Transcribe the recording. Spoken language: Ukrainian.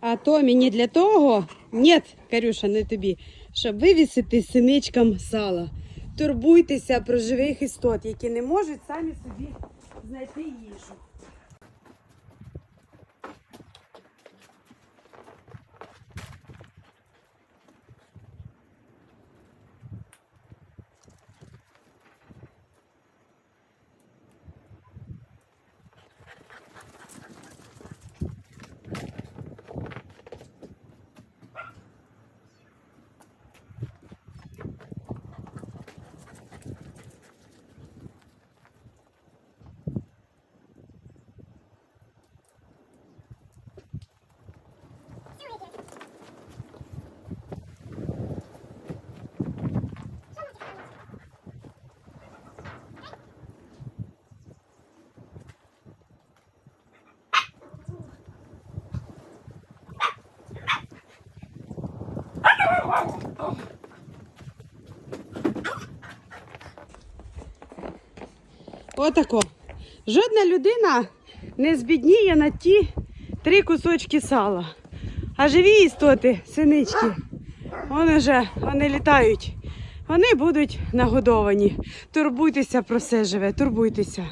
А то мені для того, ні, Карюша, не тобі, щоб вивісити синичкам сала. Турбуйтеся про живих істот, які не можуть самі собі знайти їжу. Отако. Жодна людина не збідніє на ті три кусочки сала. А живі істоти, синички, вони вже вони літають. Вони будуть нагодовані. Турбуйтеся про все живе, турбуйтеся.